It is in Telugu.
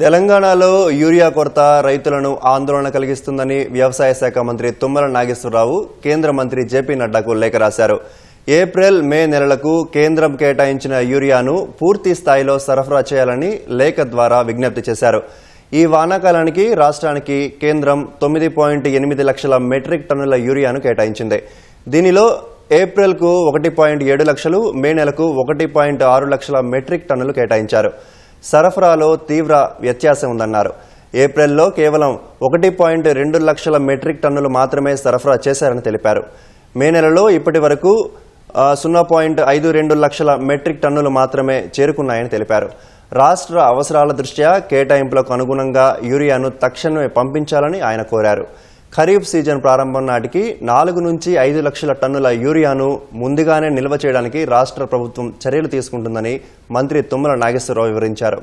తెలంగాణలో యూరియా కొరత రైతులను ఆందోళన కలిగిస్తుందని వ్యవసాయ శాఖ మంత్రి తుమ్మల నాగేశ్వరరావు కేంద్ర మంత్రి జేపీ నడ్డాకు లేఖ రాశారు. ఏప్రిల్ మే నెలలకు కేంద్రం కేటాయించిన యూరియాను పూర్తి స్థాయిలో సరఫరా చేయాలని లేఖ ద్వారా విజ్ఞప్తి చేశారు. ఈ వానాకాలానికి రాష్ట్రానికి కేంద్రం తొమ్మిది పాయింట్ ఎనిమిది లక్షల మెట్రిక్ టన్నుల యూరియాను కేటాయించింది. దీనిలో ఏప్రిల్కు ఒకటి పాయింట్ ఏడు లక్షలు మే నెలకు ఒకటి పాయింట్ ఆరు లక్షల మెట్రిక్ టన్నులు కేటాయించారు. సరఫరాలో తీవ్ర వ్యత్యాసం ఉందన్నారు. ఏప్రిల్లో కేవలం ఒకటి పాయింట్ రెండు లక్షల మెట్రిక్ టన్నులు మాత్రమే సరఫరా చేశారని తెలిపారు. మే నెలలో ఇప్పటి వరకు సున్నా పాయింట్ ఐదు రెండు లక్షల మెట్రిక్ టన్నులు మాత్రమే చేరుకున్నాయని తెలిపారు. రాష్ట్ర అవసరాల దృష్ట్యా కేటాయింపులకు అనుగుణంగా యూరియాను తక్షణమే పంపించాలని ఆయన కోరారు. ఖరీఫ్ సీజన్ ప్రారంభం నాటికి నాలుగు నుంచి ఐదు లక్షల టన్నుల యూరియాను ముందుగానే నిల్వ చేయడానికి రాష్ట్ర ప్రభుత్వం చర్యలు తీసుకుంటుందని మంత్రి తుమ్మల నాగేశ్వరరావు వివరించారు.